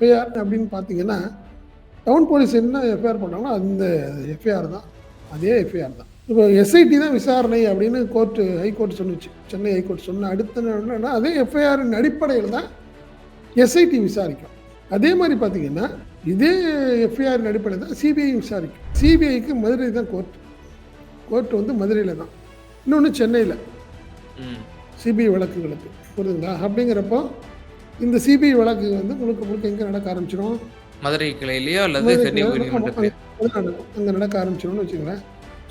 FIR அப்படின்னு பார்த்தீங்கன்னா town police என்ன எஃப்ஐஆர் பண்ணாங்களோ அந்த எஃப்ஐஆர் தான். அதே எஃப்ஐஆர் தான். இப்போ எஸ்ஐடி தான் விசாரணை அப்படின்னு கோர்ட்டு ஹைகோர்ட் சொன்னுச்சு. சென்னை ஹைகோர்ட் சொன்ன அடுத்த என்னன்னா அதே எஃப்ஐஆரின் அடிப்படையில் தான் எஸ்ஐடி விசாரிக்கும். அதே மாதிரி பார்த்தீங்கன்னா இதே எஃப்ஐஆரின் அடிப்படையில் தான் சிபிஐ விசாரிக்கும். சிபிஐக்கு மதுரை தான் கோர்ட். கோர்ட் வந்து மதுரையில் தான். இன்னொன்று சென்னையில். சிபிஐ வழக்குகளுக்கு. புரியுதுங்களா? அப்படிங்கிறப்போ இந்த சிபிஐ வழக்கு வந்து முழுக்க முழுக்க எங்கே நடக்க ஆரம்பிச்சிடும் மதுரை கிளையிலயோ அல்லது அங்கே நடக்க ஆரம்பிச்சிடும்னு வச்சுங்களேன்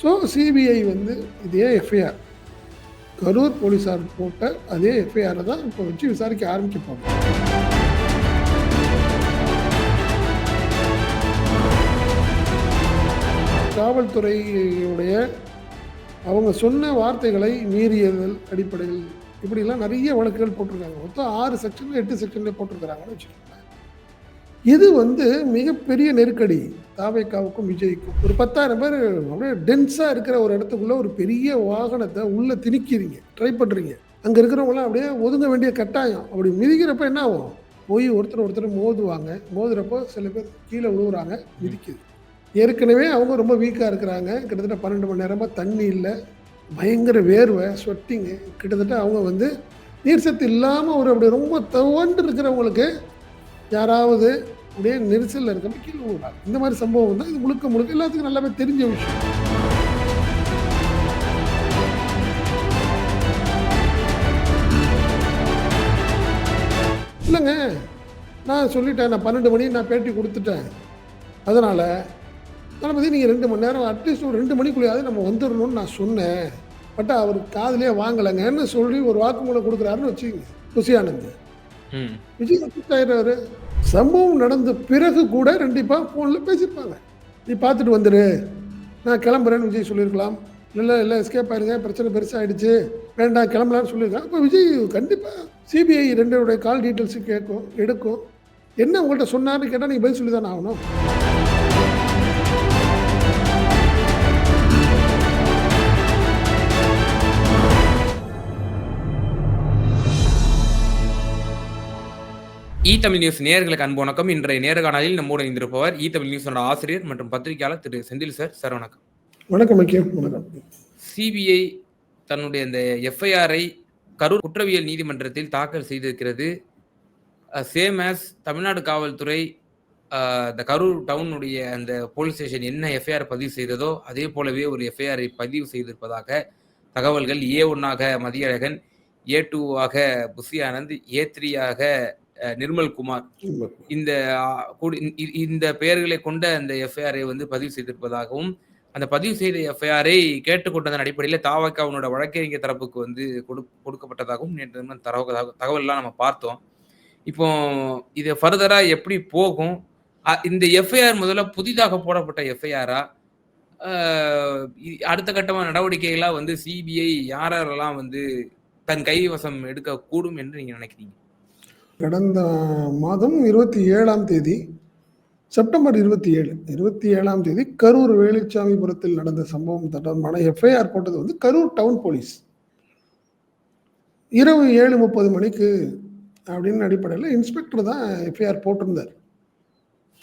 ஸோ சிபிஐ வந்து இதே எஃப்ஐஆர் கரூர் போலீஸார் போட்ட அதே எஃப்ஐஆரை தான் இப்போ வச்சு விசாரிக்க ஆரம்பிச்சிருப்பாங்க காவல்துறையுடைய அவங்க சொன்ன வார்த்தைகளை மீறியதல் அடிப்படையில் இப்படிலாம் நிறைய வழக்குகள் போட்டிருக்காங்க. மொத்தம் ஆறு செக்ஷன் எட்டு செக்ஷன்ல போட்டிருக்கிறாங்கன்னு வச்சுக்கோங்களேன். இது வந்து மிகப்பெரிய நெருக்கடி. தாவேக்காவுக்கும் விஜய்க்கும். ஒரு பத்தாயிரம் பேர் அப்படியே டென்ஸாக இருக்கிற ஒரு இடத்துக்குள்ள ஒரு பெரிய வாகனத்தை உள்ளே திணிக்கிறீங்க. ட்ரை பண்ணுறீங்க அங்கே இருக்கிறவங்களாம் அப்படியே ஒதுங்க வேண்டிய கட்டாயம். அப்படி மிதிக்கிறப்ப என்ன ஆகும்? போய் ஒருத்தர் ஒருத்தர் மோதுவாங்க. மோதுறப்போ சில பேர் கீழே விழுவுறாங்க மிதிக்குது. ஏற்கனவே அவங்க ரொம்ப வீக்காக இருக்கிறாங்க. கிட்டத்தட்ட பன்னெண்டு மணி நேரமாக தண்ணி இல்லை. பயங்கர வேர்வை ஸ்வெட்டிங்கு கிட்டத்தட்ட அவங்க வந்து நீர் சத்து இல்லாமல் ஒரு அப்படி ரொம்ப தவண்டு இருக்கிறவங்களுக்கு யாராவது அப்படியே நெரிசலில் இருக்கப்ப கீழே விழுறாங்க இந்த மாதிரி சம்பவம் தான் இது முழுக்க முழுக்க எல்லாத்துக்கும் நல்லாவே தெரிஞ்ச விஷயம். இல்லைங்க நான் சொல்லிட்டேன் நான் பன்னெண்டு மணி நான் பேட்டி கொடுத்துட்டேன். அதனால் தளபதி நீங்கள் ரெண்டு மணி நேரம் அட்லீஸ்ட் ஒரு ரெண்டு மணிக்குள்ளேயாவது நம்ம வந்துடணும்னு நான் சொன்னேன். பட் அவர் காதுலயே வாங்கலைங்கன்னு சொல்லி ஒரு வாக்குமூலம் கொடுக்குறாருன்னு ஆனந்த் ம். விஜய் ஆயிடுறாரு. சம்பவம் நடந்த பிறகு கூட ரெண்டிப்பா ஃபோனில் பேசியிருப்பாங்க. நீ பார்த்துட்டு வந்துடு நான் கிளம்புறேன்னு விஜய் சொல்லியிருக்கலாம். இல்லை இல்லை எஸ்கேப் ஆயிருங்க. பிரச்சனை பெருசாகிடுச்சு வேண்டாம் கிளம்பலான்னு சொல்லியிருக்காங்க அப்போ விஜய் கண்டிப்பாக சிபிஐ ரெண்டோடைய கால் டீட்டெயில்ஸு கேட்கும் எடுக்கும். என்ன உங்கள்கிட்ட சொன்னார்னு கேட்டால் நீங்கள் பதில் சொல்லி தானே ஆகணும். இ தமிழ் நியூஸ் நேயர்களுக்கு அன்பு வணக்கம். இன்றைய நேர்காணலில் நம்மோடு இணைந்திருப்பவர் இ தமிழ் நியூஸோட ஆசிரியர் மற்றும் பத்திரிகையாளர் திரு செந்தில் சார். சார் வணக்கம். வணக்கம் வணக்கம். சிபிஐ தன்னுடைய இந்த எஃப்ஐஆரை கரூர் குற்றவியல் நீதிமன்றத்தில் தாக்கல் செய்திருக்கிறது. சேம் ஆஸ் தமிழ்நாடு காவல்துறை இந்த கரூர் டவுனுடைய அந்த போலீஸ் ஸ்டேஷன் என்ன எஃப்ஐஆர் பதிவு செய்ததோ அதே போலவே ஒரு எஃப்ஐஆரை பதிவு செய்திருப்பதாக தகவல்கள் ஏ ஒன்னாக மதியழகன் ஏ டூவாக புசி ஆனந்த் ஏ த்ரீயாக நிர்மல் குமார். இந்த இந்த பெயர்களை கொண்ட அந்த எஃப்ஐஆரை வந்து பதிவு செய்திருப்பதாகவும் அந்த பதிவு செய்த எஃப்ஐஆரை கேட்டுக்கொண்டதன் அடிப்படையில் தாவக்காவினோட வழக்கறிஞர் தரப்புக்கு வந்து கொடு கொடுக்கப்பட்டதாகவும் நேற்று தரவு தகவல்லாம் நம்ம பார்த்தோம். இப்போ இது ஃபர்தரா எப்படி போகும்? இந்த எஃப்ஐஆர் முதல்ல புதிதாக போடப்பட்ட எஃப்ஐஆரா? அடுத்த கட்டமான நடவடிக்கைகளா வந்து சிபிஐ யாரெல்லாம் வந்து தன் கைவசம் எடுக்க கூடும் என்று நீங்க நினைக்கிறீங்க? கடந்த மாதம் இருபத்தி ஏழாம் தேதி செப்டம்பர் இருபத்தி ஏழு இருபத்தி ஏழாம் தேதி கரூர் வேலுச்சாமிபுரத்தில் நடந்த சம்பவம் தொடர்பான எஃப்ஐஆர் போட்டது வந்து கரூர் டவுன் போலீஸ் இரவு ஏழு முப்பது மணிக்கு அப்படின்னு அடிப்படையில் இன்ஸ்பெக்டர் தான் எஃப்ஐஆர் போட்டிருந்தார்.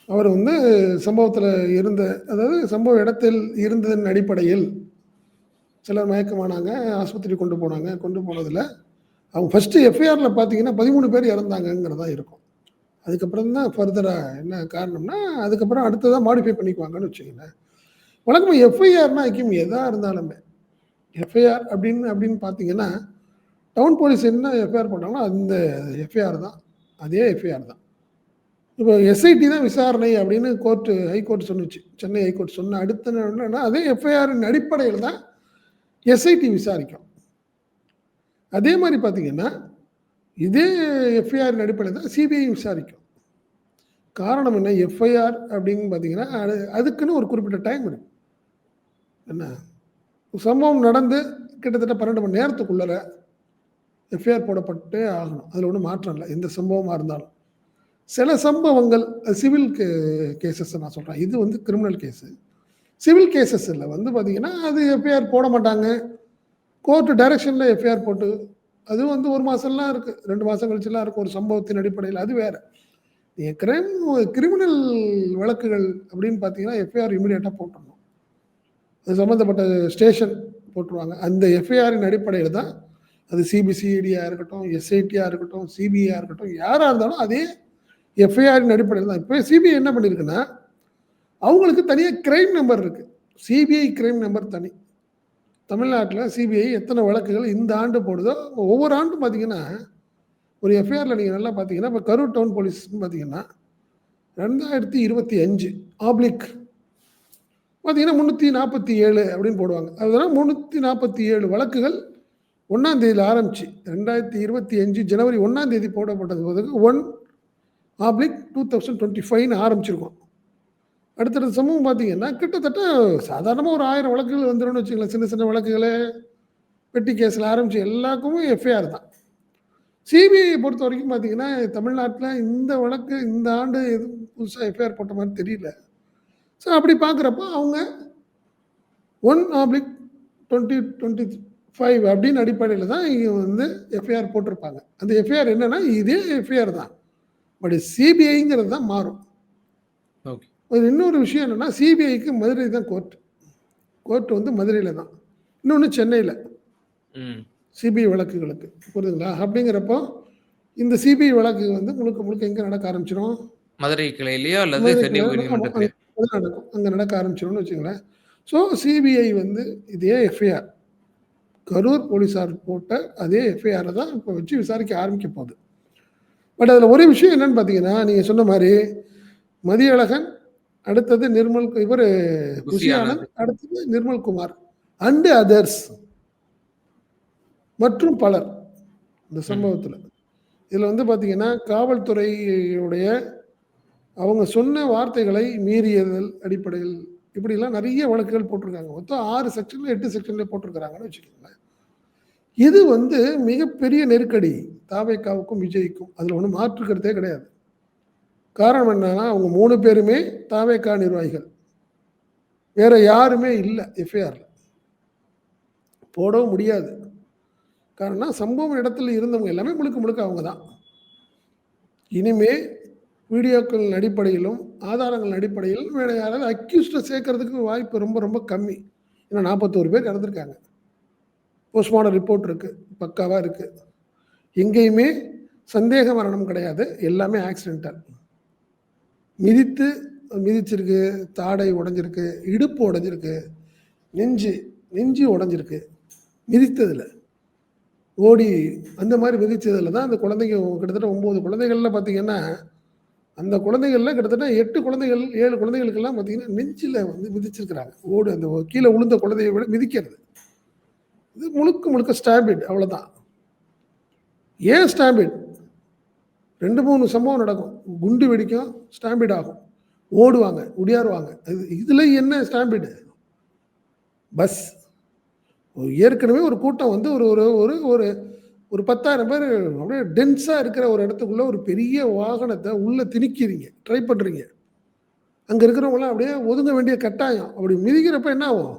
அவர் வந்து சம்பவத்தில் இருந்த அதாவது சம்பவ இடத்தில் இருந்ததன் அடிப்படையில் சிலர் மயக்கமானாங்க ஆஸ்பத்திரி கொண்டு போனாங்க கொண்டு போனதில் அவங்க ஃபஸ்ட்டு எஃப்ஐஆரில் பார்த்தீங்கன்னா பதிமூணு பேர் இறந்தாங்கங்கிறதா இருக்கும். அதுக்கப்புறம் தான் ஃபர்தராக என்ன காரணம்னா அதுக்கப்புறம் அடுத்ததாக மாடிஃபை பண்ணிக்குவாங்கன்னு வச்சுக்கோங்களேன். வழக்கமாக எஃப்ஐஆர்னா ஐக்கியம் எதாக இருந்தாலுமே எஃப்ஐஆர் அப்படின்னு அப்படின்னு பார்த்தீங்கன்னா டவுன் போலீஸ் என்ன எஃப்ஐஆர் பண்ணாங்களோ அந்த எஃப்ஐஆர் தான். அதே எஃப்ஐஆர் தான். இப்போ எஸ்ஐடி தான் விசாரணை அப்படின்னு கோர்ட்டு ஹைகோர்ட் சொன்னுச்சு. சென்னை ஹைகோர்ட் சொன்ன அடுத்த என்னன்னா அதே எஃப்ஐஆரின் அடிப்படையில் தான் எஸ்ஐடி விசாரிக்கும். அதே மாதிரி பார்த்தீங்கன்னா இதே எஃப்ஐஆரின் அடிப்படையில் தான் சிபிஐ விசாரிக்கும். காரணம் என்ன? எஃப்ஐஆர் அப்படின்னு பார்த்தீங்கன்னா அது அதுக்குன்னு ஒரு குறிப்பிட்ட டைம் இருக்கு. என்ன? சம்பவம் நடந்து கிட்டத்தட்ட பன்னெண்டு மணி நேரத்துக்குள்ளர எஃப்ஐஆர் போடப்பட்டே ஆகணும். அதில் ஒன்றும் மாற்றம் இல்லை. எந்த சம்பவமாக இருந்தாலும். சில சம்பவங்கள் சிவில் கே கேசஸ் நான் சொல்கிறேன் இது வந்து கிரிமினல் கேஸு சிவில் கேசஸில் வந்து பார்த்திங்கன்னா அது எஃப்ஐஆர் போட மாட்டாங்க. கோர்ட்டு டைரக்ஷனில் எஃப்ஐஆர் போட்டு அது வந்து ஒரு மாதம்லாம் இருக்குது ரெண்டு மாதம் கழிச்சுலாம் இருக்கும் ஒரு சம்பவத்தின் அடிப்படையில். அது வேறு. நீங்கள் கிரைம் கிரிமினல் வழக்குகள் அப்படின்னு பார்த்தீங்கன்னா எஃப்ஐஆர் இமீடியட்டாக போட்டுடணும். அது சம்மந்தப்பட்ட ஸ்டேஷன் போட்டுருவாங்க. அந்த எஃப்ஐஆரின் அடிப்படையில் தான் அது சிபிசிஐடியாக இருக்கட்டும் எஸ்ஐடியாக இருக்கட்டும் சிபிஐயாக இருக்கட்டும் யாராக இருந்தாலும் அதே எஃப்ஐஆரின் அடிப்படையில் தான். இப்போ சிபிஐ என்ன பண்ணியிருக்குன்னா அவங்களுக்கு தனியாக கிரைம் நம்பர் இருக்குது சிபிஐ கிரைம் நம்பர் தனி. தமிழ்நாட்டில் சிபிஐ எத்தனை வழக்குகள் இந்த ஆண்டு போடுதோ ஒவ்வொரு ஆண்டும் பார்த்தீங்கன்னா ஒரு எஃப்ஐஆரில் நீங்கள் நல்லா பார்த்தீங்கன்னா இப்போ கரூர் டவுன் போலீஸ்னு பார்த்தீங்கன்னா ரெண்டாயிரத்தி இருபத்தி அஞ்சு ஆப்ளிக் பார்த்தீங்கன்னா முந்நூற்றி நாற்பத்தி ஏழு அப்படின்னு போடுவாங்க. அதனால் முந்நூற்றி நாற்பத்தி ஏழு வழக்குகள் ஒன்றாம் தேதியில் ஆரம்பிச்சு ரெண்டாயிரத்தி இருபத்தி அஞ்சு ஜனவரி ஒன்றாம் தேதி போடப்பட்டது போதுக்கு one April two thousand twenty ஃபைவ்னு ஆரம்பிச்சிருக்கோம். அடுத்தடுத்த சமூகம் பார்த்தீங்கன்னா கிட்டத்தட்ட சாதாரணமாக ஒரு ஆயிரம் வழக்குகள் வந்துடும்னு வச்சுக்கலாம் சின்ன சின்ன வழக்குகளை பெட்டி கேஸில் ஆரம்பித்து எல்லாருக்குமே எஃப்ஐஆர் தான். சிபிஐ பொறுத்த வரைக்கும் பார்த்தீங்கன்னா தமிழ்நாட்டில் இந்த வழக்கு இந்த ஆண்டு எதுவும் புதுசாக எஃப்ஐஆர் போட்ட மாதிரி தெரியல. ஸோ அப்படி பார்க்குறப்ப அவங்க one April twenty twenty five அப்படின்னு அடிப்படையில் தான் இங்கே வந்து எஃப்ஐஆர் போட்டிருப்பாங்க. அந்த எஃப்ஐஆர் என்னென்னா இதே எஃப்ஐஆர் தான். பட் சிபிஐங்கிறது தான் மாறும். ஓகே அது இன்னொரு விஷயம் என்னன்னா சிபிஐக்கு மதுரை தான் கோர்ட் கோர்ட் வந்து மதுரையில் தான். இன்னொன்று சென்னையில். சிபிஐ வழக்குகளுக்கு. புரியுதுங்களா? அப்படிங்கிறப்போ இந்த சிபிஐ வழக்கு வந்து முழுக்க முழுக்க எங்கே நடக்க ஆரம்பிச்சிடும் மதுரை கிளையிலயோ அல்லது நடக்கும். அங்கே நடக்க ஆரம்பிச்சிடும்னு வச்சுங்களேன் ஸோ சிபிஐ வந்து இதே எஃப்ஐஆர் கரூர் போலீஸார் போட்ட அதே எஃப்ஐஆரை தான் இப்போ வச்சு விசாரிக்க ஆரம்பிக்க போகுது. பட் அதில் ஒரு விஷயம் என்னன்னு பார்த்தீங்கன்னா நீங்கள் சொன்ன மாதிரி மதியழகன் அடுத்தது நிர்மல் இவர் ஆனந்த். அடுத்தது நிர்மல் குமார். And others. மற்றும் பலர் இந்த சம்பவத்தில். இதில் வந்து பார்த்தீங்கன்னா காவல்துறையுடைய அவங்க சொன்ன வார்த்தைகளை மீறியதல் அடிப்படையில் இப்படிலாம் நிறைய வழக்குகள் போட்டிருக்காங்க. மொத்தம் ஆறு செக்ஷன்ல எட்டு செக்ஷன்ல போட்டிருக்கிறாங்கன்னு வச்சுக்கோங்களேன். இது வந்து மிகப்பெரிய நெருக்கடி தாவேக்காவுக்கும் விஜய்க்கும். அதில் ஒன்றும் மாற்றுக்கிறதே கிடையாது. காரணம் என்னன்னா அவங்க மூணு பேருமே தாவேக்கா நிர்வாகிகள். வேற யாருமே இல்லை எஃப்ஐஆர்ல. போடவும் முடியாது. காரணம் சம்பவம் இடத்துல இருந்தவங்க எல்லாமே முழுக்க முழுக்க அவங்க தான் இனிமே வீடியோக்கள் அடிப்படையிலும் ஆதாரங்கள் அடிப்படையிலும் வேற யாராவது அக்யூஸ்டை சேர்க்கறதுக்கு வாய்ப்பு ரொம்ப ரொம்ப கம்மி. ஏன்னா நாற்பத்தோரு பேர் இறந்துருக்காங்க. போஸ்ட்மார்டம் ரிப்போர்ட் இருக்குது பக்காவாக இருக்குது எங்கேயுமே சந்தேக மரணம் கிடையாது. எல்லாமே ஆக்சிடென்டல் மிதித்து மிதிச்சிருக்கு தாடை உடஞ்சிருக்கு இடுப்பு உடஞ்சிருக்கு நெஞ்சு நெஞ்சு உடஞ்சிருக்கு. மிதித்ததில் ஓடி அந்த மாதிரி மிதித்ததில் தான் அந்த குழந்தைங்க கிட்டத்தட்ட ஒம்பது குழந்தைகள்ல பார்த்தீங்கன்னா அந்த குழந்தைகள்லாம் கிட்டத்தட்ட எட்டு குழந்தைகள் ஏழு குழந்தைகளுக்கெல்லாம் பார்த்தீங்கன்னா நெஞ்சில் வந்து மிதிச்சிருக்கிறாங்க. ஓடு அந்த கீழே விழுந்த குழந்தைய விட மிதிக்கிறது. இது முழுக்க முழுக்க ஸ்டாம்பிட் அவ்வளோதான் ஏன் ஸ்டாம்பிட் ரெண்டு மூணு சம்பவம் நடக்கும். குண்டு வெடிக்கும் ஸ்டாம்பிட் ஆகும். ஓடுவாங்க உடியாருவாங்க இது இதில் என்ன ஸ்டாம்பிடு பஸ் ஏற்கனவே ஒரு கூட்டம் வந்து ஒரு ஒரு ஒரு ஒரு ஒரு பத்தாயிரம் பேர் அப்படியே டென்ஸாக இருக்கிற ஒரு இடத்துக்குள்ள ஒரு பெரிய வாகனத்தை உள்ளே திணிக்கிறீங்க. ட்ரை பண்ணுறீங்க அங்கே இருக்கிறவங்களாம் அப்படியே ஒதுங்க வேண்டிய கட்டாயம். அப்படி மிதிக்கிறப்ப என்ன ஆகும்?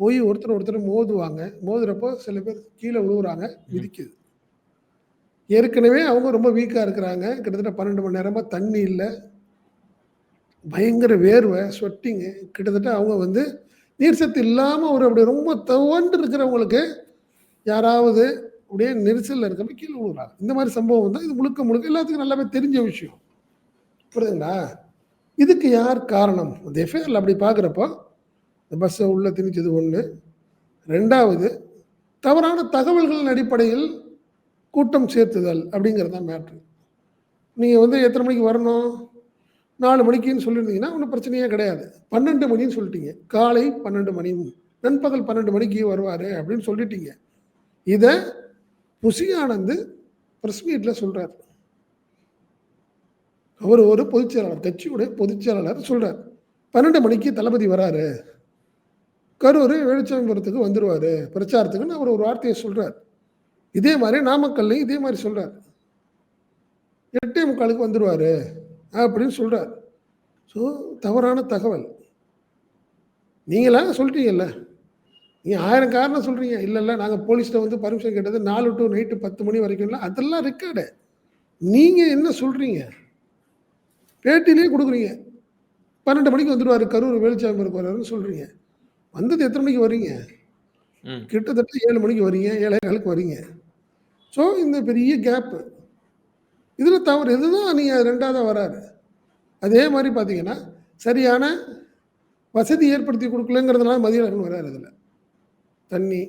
போய் ஒருத்தர் ஒருத்தர் மோதுவாங்க. மோதுறப்போ சில பேர் கீழே விழுவுறாங்க மிதிக்குது. ஏற்கனவே அவங்க ரொம்ப வீக்காக இருக்கிறாங்க. கிட்டத்தட்ட பன்னெண்டு மணி நேரமாக தண்ணி இல்லை. பயங்கர வேர்வை ஸ்வெட்டிங்கு கிட்டத்தட்ட அவங்க வந்து நீர் சத்து இல்லாமல் ஒரு அப்படி ரொம்ப தவண்டு இருக்கிறவங்களுக்கு யாராவது அப்படியே நெரிசலில் இருக்கிறப்ப கீழே விழுறாங்க. இந்த மாதிரி சம்பவம் தான் இது முழுக்க முழுக்க எல்லாத்துக்கும் நல்லாவே தெரிஞ்ச விஷயம். புரியுதுங்களா? இதுக்கு யார் காரணம்? அந்த எஃப்ஐஆரில் அப்படி பார்க்குறப்போ இந்த பஸ்ஸை உள்ளே திணிச்சது ஒன்று ரெண்டாவது தவறான தகவல்களின் அடிப்படையில் கூட்டம் சேர்த்துதல் அப்படிங்கிறது தான் மேட்ரு நீங்கள் வந்து எத்தனை மணிக்கு வரணும்? நாலு மணிக்குன்னு சொல்லியிருந்தீங்கன்னா ஒன்றும் பிரச்சனையே கிடையாது. பன்னெண்டு மணின்னு சொல்லிட்டீங்க. காலை பன்னெண்டு மணி. நண்பகல் பன்னெண்டு மணிக்கு வருவார் அப்படின்னு சொல்லிட்டீங்க. இதை புசியானந்து ப்ரெஸ் மீட்டில் சொல்கிறார் அவர் ஒரு பொதுச்செயலாளர் கட்சியுடைய பொதுச்செயலாளர் சொல்கிறார் பன்னெண்டு மணிக்கு தளபதி வராரு. கரூர் வெளிச்சம்பரத்துக்கு வந்துடுவார் பிரச்சாரத்துக்குன்னு அவர் ஒரு வார்த்தையை சொல்கிறார் இதே மாதிரி நாமக்கல்லையும் இதே மாதிரி சொல்கிறார் எட்டே முக்காலுக்கு வந்துடுவார் அப்படின்னு சொல்கிறார் ஸோ தவறான தகவல். நீங்களாம் சொல்லிட்டீங்கல்ல நீங்கள் ஆயிரம் காரணம் சொல்கிறீங்க இல்லை இல்லை நாங்கள் போலீஸ்கிட்ட வந்து பர்மிஷன் கேட்டது நாலு டு நைட்டு பத்து மணி வரைக்கும்ல அதெல்லாம் ரெக்கார்டு நீங்கள் என்ன சொல்கிறீங்க பேட்டிலேயே கொடுக்குறீங்க. பன்னெண்டு மணிக்கு வந்துடுவார் கரூர் வேலுச்சாமி வர்றாருன்னு சொல்கிறீங்க வந்தது எத்தனை மணிக்கு வர்றீங்க? ம். கிட்டத்தட்ட ஏழு மணிக்கு வரீங்க ஏழே காலுக்கு வரீங்க ஸோ இந்த பெரிய கேப்பு இதில் தவறு. இதுதான் நீங்கள் ரெண்டாவதாக வராரு அதே மாதிரி பார்த்தீங்கன்னா சரியான வசதி ஏற்படுத்தி கொடுக்கலங்கிறதுனால மதியழகன் வராரு இதில். தண்ணி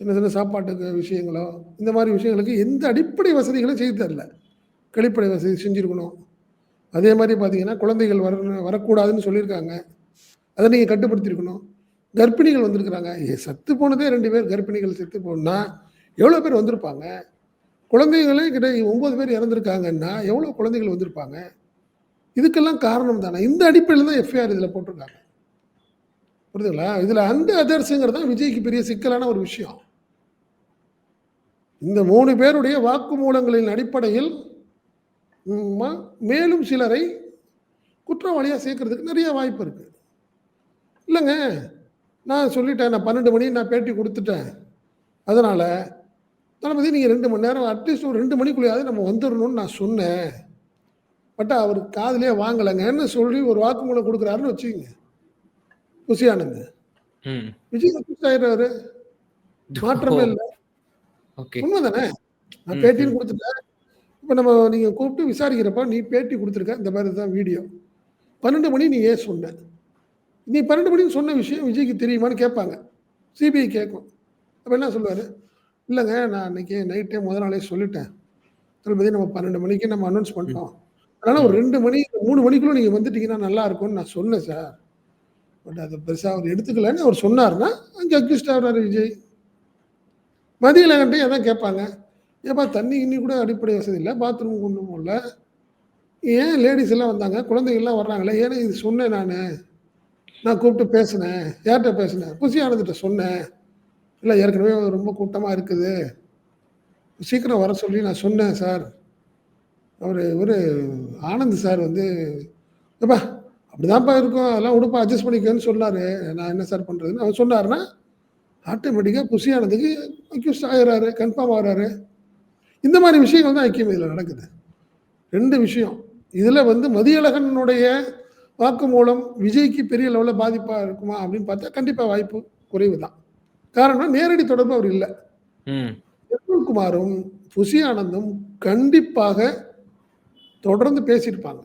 சின்ன சின்ன சாப்பாட்டுக்கு விஷயங்களோ இந்த மாதிரி விஷயங்களுக்கு எந்த அடிப்படை வசதிகளும் செய்து தரல. கழிப்படை வசதி செஞ்சுருக்கணும். அதே மாதிரி பார்த்தீங்கன்னா குழந்தைகள் வர வரக்கூடாதுன்னு சொல்லியிருக்காங்க. அதை நீங்கள் கட்டுப்படுத்தியிருக்கணும். கர்ப்பிணிகள் வந்திருக்கிறாங்க. ஏ, செத்து போனதே ரெண்டு பேர் கர்ப்பிணிகள் செத்து போனால் எவ்வளோ பேர் வந்திருப்பாங்க? குழந்தைகளே கிட்ட ஒம்பது பேர் இறந்துருக்காங்கன்னா எவ்வளோ குழந்தைகள் வந்திருப்பாங்க? இதுக்கெல்லாம் காரணம் தானே? இந்த அடிப்படையில் தான் எஃப்ஐஆர் இதில் போட்டிருக்காங்க. புரியுதுங்களா? இதில் அந்த அதர்ஸுங்கிறது தான் விஜய்க்கு பெரிய சிக்கலான ஒரு விஷயம். இந்த மூணு பேருடைய வாக்குமூலங்களின் அடிப்படையில் ம- மேலும் சிலரை குற்றவாளியாக சேர்க்கறதுக்கு நிறைய வாய்ப்பு இருக்குது இல்லைங்க நான் சொல்லிட்டேன் நான் பன்னெண்டு மணி நான் பேட்டி கொடுத்துட்டேன். அதனால் தளபதி நீங்கள் ரெண்டு மணி நேரம் அட்லீஸ்ட் ஒரு ரெண்டு மணிக்குள்ளேயாவது நம்ம வந்துடணும்னு நான் சொன்னேன். பட் அவர் காதுலயே வாங்கலைங்கன்னு சொல்லி ஒரு வாக்குமூலம் கொடுக்குறாருன்னு வச்சுக்கோங்க. குஷி ஆனந்த் விஜய் அக்யூஸ் ஆயிடுறாரு. மாற்றமே இல்லை. ஓகே. உண்மைதானே? நான் ம், பேட்டின்னு கொடுத்துட்டேன். இப்போ நம்ம நீங்கள் கூப்பிட்டு விசாரிக்கிறப்ப நீ பேட்டி கொடுத்துருக்க இந்த மாதிரி தான் வீடியோ. பன்னெண்டு மணி நீ ஏன் சொன்ன? நீ பன்னெண்டு மணிக்கு சொன்ன விஷயம் விஜய்க்கு தெரியுமான்னு கேட்பாங்க. சிபிஐ கேட்கும். அப்போ என்ன சொல்லுவார்? இல்லைங்க நான் அன்னைக்கு நைட்டே முதல் நாளே சொல்லிட்டேன். தளபதி நம்ம பன்னெண்டு மணிக்கு நம்ம அனௌன்ஸ் பண்ணிட்டோம். அதனால் ஒரு ரெண்டு மணி மூணு மணிக்குள்ளே நீங்கள் வந்துட்டீங்கன்னா நல்லா இருக்கும்னு நான் சொன்னேன் சார் பட் அதை பெருசாக அவர் எடுத்துக்கலன்னு அவர் சொன்னார்னா அங்கே அக்யூஸ்ட் ஆகிறாரு விஜய். மதியலகன்ட்டையும் அதான் கேட்பாங்க? ஏப்பா தண்ணி இன்னி கூட அடிப்படை வசதி இல்லை பாத்ரூம் கொண்டு போகல ஏன் லேடிஸ் எல்லாம் வந்தாங்க? குழந்தைகள்லாம் வர்றாங்களே ஏன்னா இது சொன்னேன் நான்? நான் கூப்பிட்டு பேசினேன். யார்கிட்ட பேசினேன்? குசி ஆனந்திட்ட சொன்னேன். இல்லை ஏற்கனவே ரொம்ப கூட்டமாக இருக்குது. சீக்கிரம் வர சொல்லி நான் சொன்னேன் சார். அவர் ஒரு ஆனந்த் சார் வந்து ஏப்பா அப்படிதான்ப்பா இருக்கும். அதெல்லாம் உடுப்பா அட்ஜஸ்ட் பண்ணிக்கன்னு சொன்னார். நான் என்ன சார் பண்ணுறதுன்னு அவர் சொன்னார்னா ஆட்டோமேட்டிக்காக புஷியானதுக்கு அக்யூஸ் ஆகிறாரு கன்ஃபார்ம் ஆகிறாரு. இந்த மாதிரி விஷயங்கள் தான் ஐக்கியம் இதில் நடக்குது. ரெண்டு விஷயம். இதில் வந்து மதியழகனுடைய வாக்குமூலம் விஜய்க்கு பெரிய லெவலில் பாதிப்பாக இருக்குமா அப்படின்னு பார்த்தா கண்டிப்பாக வாய்ப்பு குறைவு தான் காரணம் நேரடி தொடர்பு அவர் இல்லை. ம். நிர்மல்குமாரும் புசி ஆனந்தும் கண்டிப்பாக தொடர்ந்து பேசியிருப்பாங்க.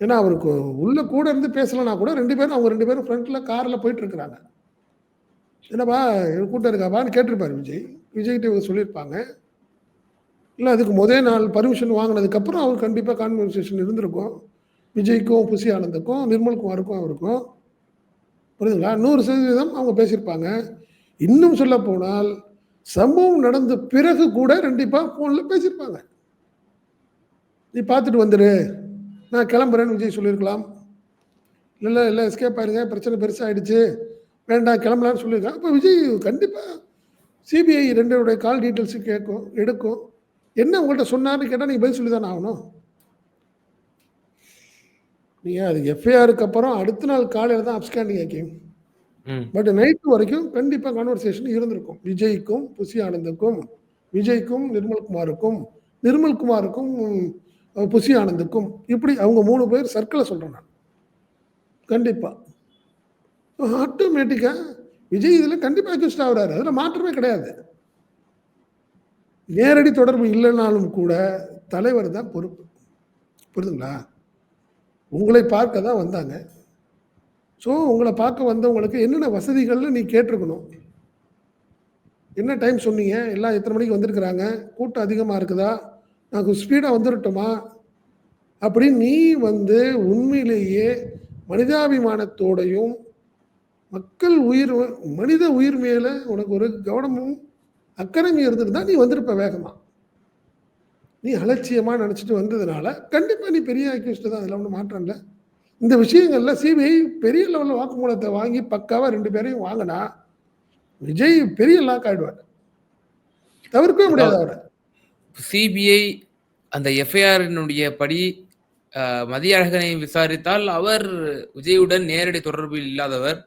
ஏன்னா அவருக்கு உள்ள கூட இருந்து பேசலைன்னா கூட ரெண்டு பேரும் அவங்க ரெண்டு பேரும் ஃப்ரண்ட்ல கார்ல போயிட்டு இருக்கிறாங்க. என்னப்பா கூட்டம் இருக்காப்பான்னு கேட்டிருப்பாரு விஜய். விஜய்கிட்ட இவங்க சொல்லியிருப்பாங்க. இல்லை அதுக்கு முதல் நாள் பர்மிஷன் வாங்கினதுக்கப்புறம் அவர் கண்டிப்பாக கான்வர்சேஷன் இருந்திருக்கும். விஜய்க்கும் புசி ஆனந்துக்கும் நிர்மல்குமாருக்கும் அவருக்கும். புரியுதுங்களா? நூறு சதவீதம் அவங்க பேசியிருப்பாங்க. இன்னும் சொல்ல போனால் சம்பவம் நடந்த பிறகு கூட கண்டிப்பாக ஃபோனில் பேசியிருப்பாங்க. நீ பார்த்துட்டு வந்துடு நான் கிளம்புறேன்னு விஜய் சொல்லியிருக்கலாம். இல்லை இல்லை எஸ்கேப் ஆயிருங்க. பிரச்சனை பெருசாகிடுச்சு வேண்டாம் கிளம்பலான்னு சொல்லியிருக்காங்க. அப்போ விஜய் கண்டிப்பாக சிபிஐ ரெண்டருடைய கால் டீட்டெயில்ஸு கேட்கும் எடுக்கும். என்ன உங்கள்கிட்ட சொன்னார்னு கேட்டால் நீங்கள் பதில் சொல்லி தானே ஆகணும். நீங்கள் அது எஃப்ஐஆருக்கு அப்புறம் அடுத்த நாள் காலையில் தான் அப்ஸ்கேண்டிங் ஆக்கியும் பட் நைட்டு வரைக்கும் கண்டிப்பாக கான்வர்சேஷன் இருந்திருக்கும். விஜய்க்கும் புசி ஆனந்துக்கும் விஜய்க்கும் நிர்மல்குமாருக்கும் நிர்மல்குமாருக்கும் புசி ஆனந்துக்கும். இப்படி அவங்க மூணு பேர் சர்க்கிளை சொல்கிறேன் நான். கண்டிப்பாக ஆட்டோமேட்டிக்காக விஜய் இதில் கண்டிப்பாக அக்யூஸ்ட் ஆகுறாரு. அதில் மாற்றமே கிடையாது. நேரடி தொடர்பு இல்லைனாலும் கூட தலைவர் தான் பொறுப்பு. புரியுதுங்களா? உங்களை பார்க்க தான் வந்தாங்க. ஸோ உங்களை பார்க்க வந்தவங்களுக்கு என்னென்ன வசதிகள்னு நீ கேட்டிருக்கணும். என்ன டைம் சொன்னீங்க? எல்லாம் எத்தனை மணிக்கு வந்திருக்கிறாங்க? கூட்டம் அதிகமாக இருக்குதா? நான் ஸ்பீடாக வந்துடட்டுமா அப்படின்னு நீ வந்து உண்மையிலேயே மனிதாபிமானத்தோடையும் மக்கள் உயிர் மனித உயிர் மேலே உனக்கு ஒரு கவனமும் அக்கறையும் தான் நீ வந்திருப்ப வேகமாக நீ அலட்சியமாக நினச்சிட்டு வந்ததுனால கண்டிப்பாக நீ பெரிய அக்யூஸ்ட் தான். அதில் ஒன்றும் மாற்றம் இல்லை. இந்த விஷயங்கள்ல சிபிஐ பெரிய லெவலில் வாக்குமூலத்தை வாங்கி பக்காவாக ரெண்டு பேரையும் வாங்கினா விஜய் பெரிய லாக் ஆயிடுவார். தவிர்க்கவே முடியாது அவரை. சிபிஐ அந்த எஃப்ஐஆரினுடைய படி மதியழகனை விசாரித்தால் அவர் விஜயுடன் நேரடி தொடர்பில் இல்லாதவர்.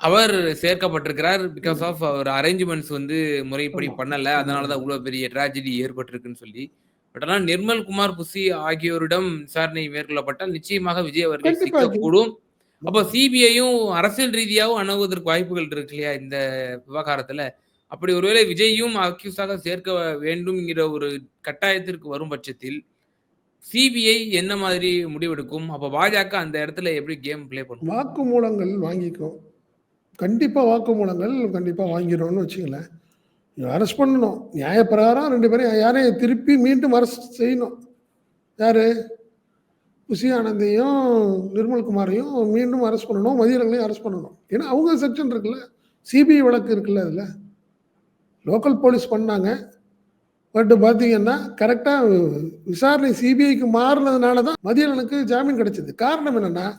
அவர் சேர்க்கப்பட்டிருக்கிறார் பிகாஸ் ஆஃப் அவர் அரேஞ்ச்மெண்ட்ஸ் வந்து முறைப்படி. பண்ணல. அதனால தான் இவ்வளவு பெரிய ட்ராஜடி ஏற்பட்டிருக்குன்னு சொல்லி. பட் ஆனால் நிர்மல் குமார் புசி ஆகியோரிடம் விசாரணை மேற்கொள்ளப்பட்டால் நிச்சயமாக விஜய் அவர்கள். சிக்கக்கூடும் அப்போ சிபிஐயும் அரசியல் ரீதியாகவும் அணுகுவதற்கு வாய்ப்புகள் இருக்கு இல்லையா இந்த விவகாரத்துல? அப்படி ஒருவேளை விஜயும் அக்யூஸாக சேர்க்க வேண்டும்ங்கிற ஒரு கட்டாயத்திற்கு வரும் பட்சத்தில் சிபிஐ என்ன மாதிரி முடிவெடுக்கும்? அப்ப பாஜக அந்த இடத்துல எப்படி கேம் ப்ளே பண்ணும்? வாக்குமூலங்கள் வாங்கிக்கும். கண்டிப்பா வாக்குமூலங்கள் கண்டிப்பா வாங்கிடும்னு வச்சுங்களேன் அரெஸ்ட் பண்ணணும். நியாயப்பிரகாரம் ரெண்டு பேரும் யாரையும் திருப்பி மீண்டும் அரெஸ்ட் செய்யணும். யாரு? புசி ஆனந்தையும் நிர்மல்குமாரையும் மீண்டும் அரெஸ்ட் பண்ணணும். மதியங்களையும் அரெஸ்ட் பண்ணணும். ஏன்னா அவங்க செக்ஷன் இருக்குல்ல. சிபிஐ வழக்கு இருக்குல்ல அதில். லோக்கல் போலீஸ் பண்ணாங்க. பட் பார்த்தீங்கன்னா கரெக்டாக விசாரணை சிபிஐக்கு மாறினதுனால தான் மதியனுக்கு ஜாமீன் கிடைச்சது. காரணம் என்னென்னா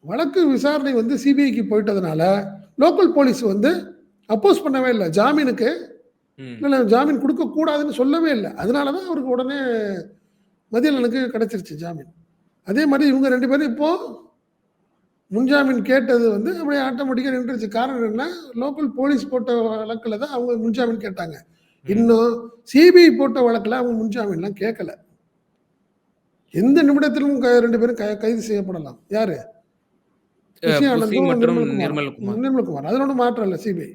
வழக்கு விசாரணை வந்து சிபிஐக்கு போயிட்டதுனால லோக்கல் போலீஸ் வந்து அப்போஸ் பண்ணவே இல்லை. ஜாமீனுக்கு. இல்லை ஜாமீன் கொடுக்கக்கூடாதுன்னு சொல்லவே இல்லை. அதனால தான் அவருக்கு உடனே மதியலனுக்கு கிடைச்சிருச்சு ஜாமீன். அதே மாதிரி இவங்க ரெண்டு பேரும் இப்போ முன்ஜாமீன் கேட்டது வந்து அப்படியே ஆட்டோமேட்டிக்காக நின்றுச்சு காரணம் என்ன லோக்கல் போலீஸ் போட்ட வழக்கில் தான் அவங்க முன்ஜாமீன் கேட்டாங்க. இன்னும் சிபிஐ போட்ட வழக்கில் அவங்க முன்ஜாமீன்லாம் கேட்கல. எந்த நிமிடத்திலும் ரெண்டு பேரும் கைது செய்யப்படலாம். யாரு? நிர்மல்குமார். நிர்மல்குமார் அதனோட மாற்றம் இல்லை சிபிஐ.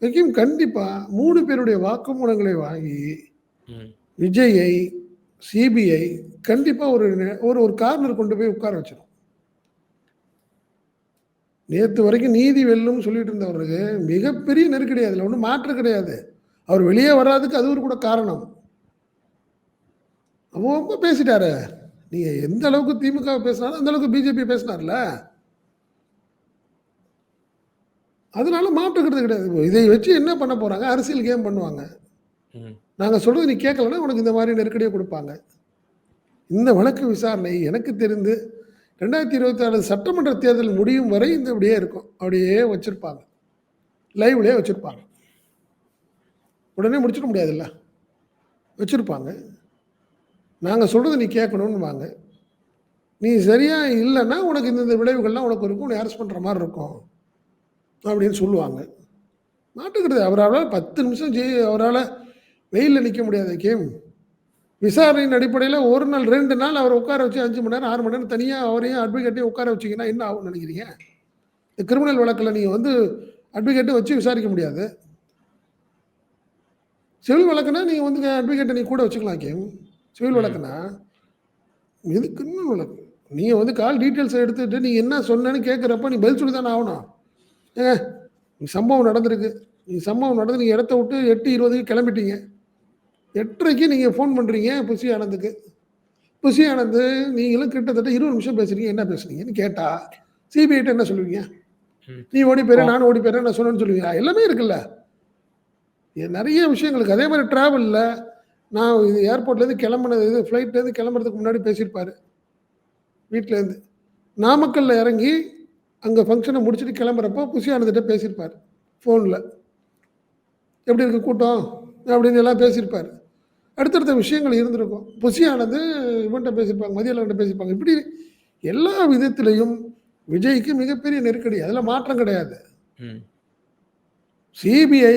வைக்கும் கண்டிப்பா மூணு பேருடைய வாக்குமூலங்களை வாங்கி. விஜயை சிபிஐ கண்டிப்பா ஒரு ஒரு ஒரு கார்னர் கொண்டு போய் உட்கார வச்சிடும் நேத்து வரைக்கும் நீதி வெல்லும் சொல்லிட்டு இருந்தவருக்கு மிகப்பெரிய நெருக்கடி அதுல ஒன்றும் மாற்று கிடையாது. அவர் வெளியே வராதுக்கு அது ஒரு கூட காரணம். ரொம்ப பேசிட்டாரு. நீங்க எந்த அளவுக்கு திமுக பேசினாலும் அந்த அளவுக்கு பிஜேபி பேசினார்ல? அதனால மாற்றுக்கிறது கிடையாது. இதை வச்சு என்ன பண்ண போறாங்க? அரசியல் கேம் பண்ணுவாங்க. ம். நாங்க சொல்றது நீ கேட்கலன்னா உனக்கு இந்த மாதிரி நெருக்கடியை கொடுப்பாங்க. இந்த வழக்கு விசாரணை எனக்கு தெரிந்து ரெண்டாயிரத்தி இருபத்தி ஆறு சட்டமன்ற தேர்தல் முடியும் வரை இந்த அப்படியே இருக்கும். அப்படியே வச்சிருப்பாங்க. லைவ்லயே வச்சிருப்பாங்க. உடனே முடிச்சிட முடியாதுல்ல? வச்சிருப்பாங்க. நாங்க சொல்றது நீ கேட்கணும்னு வாங்க. நீ சரியா இல்லைன்னா உனக்கு இந்த விளைவுகள்லாம் உனக்கு இருக்கும். உன்னை அரெஸ்ட் பண்ற மாதிரி இருக்கும். அப்படின்னு சொல்லுவாங்க. மாட்டுக்கிறது அவரால் பத்து நிமிஷம் ஜெய் அவரால் வெயிலில் நிற்க முடியாது கேம். விசாரணையின் அடிப்படையில் ஒரு நாள் ரெண்டு நாள் அவரை உட்கார வச்சு அஞ்சு மணி நேரம் ஆறு மணி நேரம் தனியாக அவரையும் அட்வொகேட்டையும் உட்கார வச்சிங்கன்னா என்ன ஆகும்னு நினைக்கிறீங்க? இந்த கிரிமினல் வழக்கில் நீங்கள் வந்து அட்வொகேட்டை வச்சு விசாரிக்க முடியாது. சிவில் வழக்குனா நீங்கள் வந்து அட்வொகேட்டை நீ கூட வச்சுக்கலாம் கேம். சிவில் வழக்குனா இது கிரிமினல் வழக்கு. நீங்கள் வந்து கால் டீட்டெயில்ஸ் எடுத்துகிட்டு நீங்கள் என்ன சொன்னேன்னு கேட்குறப்ப நீ பதில் சொல்லி தானே ஆகணும். நீ சம்பவம் நடந்திருக்கு. நீ சம்பவம் நடந்து நீங்கள் இடத்த விட்டு எட்டு இருபதுக்கு கிளம்பிட்டீங்க. எட்டரைக்கு நீங்கள் ஃபோன் பண்ணுறீங்க புசி ஆனந்துக்கு. புசி ஆனந்து நீங்களும் கிட்டத்தட்ட இருபது நிமிஷம் பேசுறீங்க. என்ன பேசுறீங்கன்னு கேட்டா சிபிஐட்ட என்ன சொல்லுவீங்க. நீ ஓடி போயிரு நானும் ஓடி போயிரு நான் சொன்னேன்னு சொல்லுவீங்க. எல்லாமே இருக்குல்ல. நிறைய விஷயங்களுக்கு அதே மாதிரி ட்ராவலில் நான் இது ஏர்போர்ட்லேருந்து கிளம்புனது இது ஃப்ளைட்லேருந்து கிளம்புறதுக்கு முன்னாடி பேசியிருப்பாரு. வீட்டிலேருந்து நாமக்கல்ல இறங்கி அங்கே ஃபங்க்ஷனை முடிச்சுட்டு கிளம்புறப்போ புசி ஆனந்திட்ட பேசியிருப்பார். ஃபோனில் எப்படி இருக்கு கூட்டம்? அப்படின்னு எல்லாம் பேசியிருப்பார். அடுத்தடுத்த விஷயங்கள் இருந்திருக்கும். புசி ஆனந்து இவன்கிட்ட பேசியிருப்பாங்க மதியலன்ட்ட பேசியிருப்பாங்க இப்படி எல்லா விதத்திலையும் விஜய்க்கு மிகப்பெரிய நெருக்கடி. அதில் மாற்றம் கிடையாது. சிபிஐ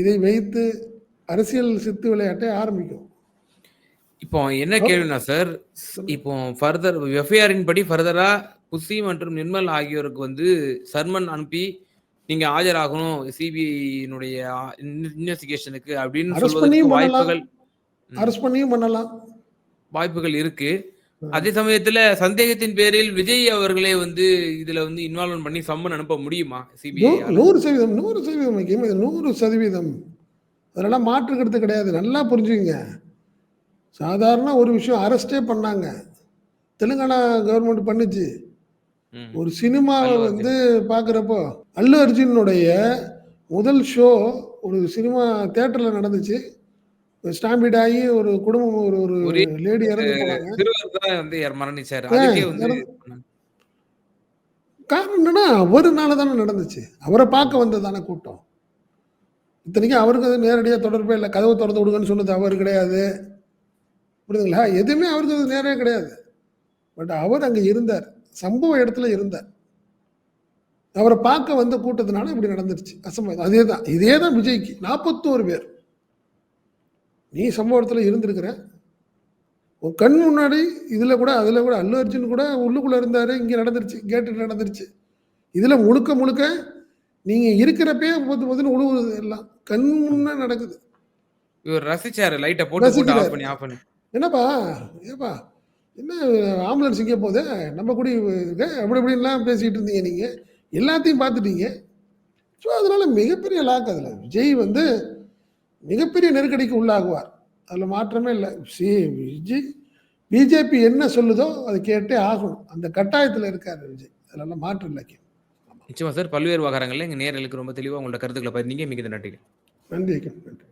இதை வைத்து அரசியல் சித்து விளையாட்டை ஆரம்பிக்கும். இப்போ என்ன கேள்வினா சார் இப்போ ஃபர்தர் எஃப்ஐஆரின் படி ஃபர்தரா புசி மற்றும் நிர்மல் ஆகியோருக்கு வந்து சர்மன் அனுப்பி நீங்க ஆஜராகணும் சிபிஐனுடைய இன்வெஸ்டிகேஷனுக்கு அப்படின்னு சொல்வதற்கு. வாய்ப்புகள். அரெஸ்ட் பண்ணியும் பண்ணலாம். வாய்ப்புகள் இருக்கு. அதே சமயத்துல சந்தேகத்தின் பேரில் விஜய் அவர்களே வந்து இதுல வந்து இன்வால்வ் பண்ணி சம்மன் அனுப்ப முடியுமா சிபிஐ நூறு சதவீதம் நூறு சதவீதம் நூறு சதவீதம். அதெல்லாம் மாற்றுக்கிறது கிடையாது. நல்லா புரிஞ்சுங்க சாதாரண ஒரு விஷயம் அரெஸ்டே பண்ணாங்க. தெலுங்கானா கவர்மெண்ட் பண்ணுச்சு. ஒரு சினிமாவை வந்து பார்க்குறப்போ அல்லு அர்ஜுனுடைய முதல் ஷோ ஒரு சினிமா தேட்டரில் நடந்துச்சு. ஸ்டாம்பிட் ஆகி ஒரு குடும்பம் ஒரு ஒரு லேடி இறந்து- காரணம் என்னன்னா அவருனால தானே நடந்துச்சு. அவரை பார்க்க வந்ததானே கூட்டம். இத்தனைக்கும் அவருக்கு அது நேரடியாக தொடர்பே இல்லை. கதவை திறந்து விடுங்கன்னு சொன்னது அவர் கிடையாது. புரியுதுங்களா? எதுவுமே அவருக்கு அது நேரே கிடையாது. பட் அவர் அங்கே இருந்தார். சம்பவ இடத்துல இருந்தார் அவரை பார்க்க வந்த கூட்டத்தினால இப்படி நடந்துருச்சு. அசம்பவம் அதே தான் இதே தான் விஜய்க்கு. நாற்பத்தோரு பேர். நீ சம்பவத்தில் இருந்திருக்கிற. உன் கண் முன்னாடி இதில் கூட அதில் கூட அல்லு அர்ஜுன் கூட உள்ளுக்குள்ளே இருந்தார் இங்கே நடந்துருச்சு கேட்டு நடந்துருச்சு. இதில் முழுக்க முழுக்க நீங்கள் இருக்கிறப்பே பொத்து பொத்துன்னு உழுவுறது எல்லாம் கண் முன்னே நடக்குது. இவர் ரசிச்சாரு லைட்டை போட்டு பண்ணி ஆஃப் பண்ணி. என்னப்பா ஏப்பா? என்ன ஆம்புலன்ஸ் இங்கே போதே நம்ம கூட இருக்க அப்படி இப்படின்லாம் பேசிகிட்டு இருந்தீங்க நீங்கள் எல்லாத்தையும் பார்த்துட்டீங்க. ஸோ அதனால் மிகப்பெரிய லாக் அதில். விஜய் வந்து மிகப்பெரிய நெருக்கடிக்கு உள்ளாகுவார். அதில் மாற்றமே இல்லை. சி விஜய் பிஜேபி என்ன சொல்லுதோ அதை கேட்டே ஆகணும். அந்த கட்டாயத்தில் இருக்கார் விஜய். அதெல்லாம் மாற்றம் இல்லை நிச்சயமா சார். பல்வேறு விவகாரங்கள்ல எங்க நேர்களுக்கு ரொம்ப தெளிவா உங்களோட கருத்துக்களை பதிந்தீங்க மிகுந்த நன்றி நன்றி நன்றி.